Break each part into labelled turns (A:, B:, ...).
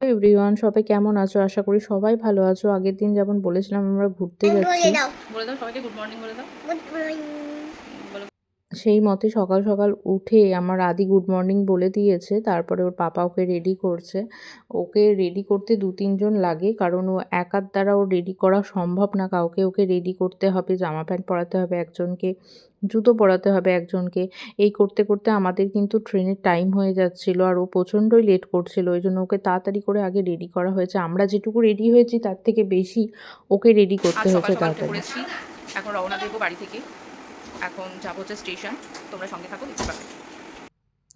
A: Everyone সবাই কেমন আছো? আশা করি সবাই ভালো আছো। আগের দিন যেমন বলেছিলাম আমরা ঘুরতে যাচ্ছি।
B: বলে দাও সবাইকে গুড মর্নিং বলে দাও। বলো
A: সেই মতে সকাল সকাল উঠে আমার আদি গুড মর্নিং বলে দিয়েছে তারপরে ওর পাপা ওকে রেডি করছে। ওকে রেডি করতে দু তিনজন লাগে কারণ ও একার দ্বারা ও রেডি করা সম্ভব না। কাউকে ওকে রেডি করতে হবে জামা প্যান্ট পরাতে হবে একজনকে জুতো পরাতে হবে একজনকে। এই করতে করতে আমাদের কিন্তু ট্রেনের টাইম হয়ে যাচ্ছিল আর ও প্রচণ্ডই লেট করছিল। ওই জন্য ওকে তাড়াতাড়ি করে আগে রেডি করা হয়েছে। আমরা যেটুকু রেডি হয়েছি তার থেকে বেশি ওকে রেডি করতে হয়েছে তাড়াতাড়ি।
B: এখন রওনা দেবো বাড়ি থেকে। এখন যাব হচ্ছে স্টেশন তোমরা সঙ্গে থাকো দেখতে পাবে।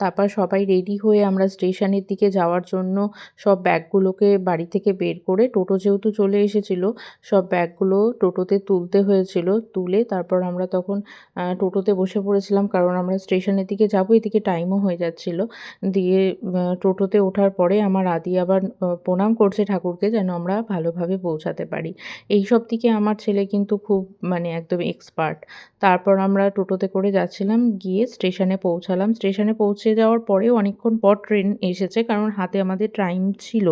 A: তারপর সবাই রেডি হয়ে আমরা স্টেশনের দিকে যাওয়ার জন্য সব ব্যাগগুলোকে বাড়ি থেকে বের করে টোটো যেহেতু চলে এসেছিল, সব ব্যাগগুলো টোটোতে তুলতে হয়েছিল। তুলে তারপর আমরা তখন টোটোতে বসে পড়েছিলাম কারণ আমরা স্টেশনের দিকে যাব, এদিকে টাইমও হয়ে যাচ্ছিল। দিয়ে টোটোতে ওঠার পরে আমার আদি আবার প্রণাম করছে ঠাকুরকে যেন আমরা ভালোভাবে পৌঁছাতে পারি। এই সব দিকে আমার ছেলে কিন্তু খুব মানে একদম এক্সপার্ট তারপর আমরা টোটোতে করে যাচ্ছিলাম, গিয়ে স্টেশনে পৌঁছালাম। স্টেশনে পৌঁছে যাওয়ার পরেও অনেকক্ষণ পর ট্রেন এসেছে কারণ হাতে আমাদের টাইম ছিল।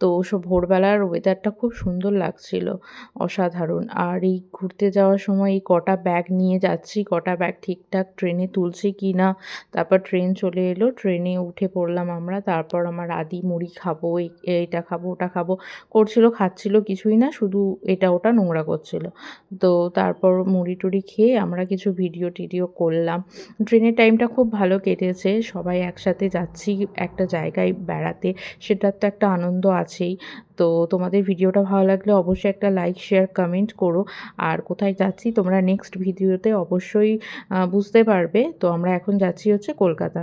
A: তো সব ভোরবেলার ওয়েদারটা খুব সুন্দর লাগছিল, অসাধারণ। আর এই ঘুরতে যাওয়ার সময় এই কটা ব্যাগ নিয়ে যাচ্ছি, কটা ব্যাগ ঠিকঠাক ট্রেনে তুলছি কি না তারপর ট্রেন চলে এলো, ট্রেনে উঠে পড়লাম আমরা, তারপর আমার আদি মুড়ি খাব এইটা খাব, ওটা খাব, করছিল, খাচ্ছিল কিছুই না, শুধু এটা ওটা নোংরা করছিল। তো তারপর মুড়ি টুড়ি খেয়ে আমরা কিছু ভিডিও টিডিও করলাম। ট্রেনের টাইমটা খুব ভালো কেটেছে, সবাই একসাথে যাচ্ছি একটা জায়গায় বেড়াতে, সেটার তো একটা আনন্দ আছেই। তো তোমাদের ভিডিওটা ভালো লাগলে অবশ্যই একটা লাইক শেয়ার কমেন্ট করো। আর কোথায় যাচ্ছি তোমরা নেক্সট ভিডিওতে অবশ্যই বুঝতে পারবে। তো আমরা এখন যাচ্ছি হচ্ছে কলকাতা।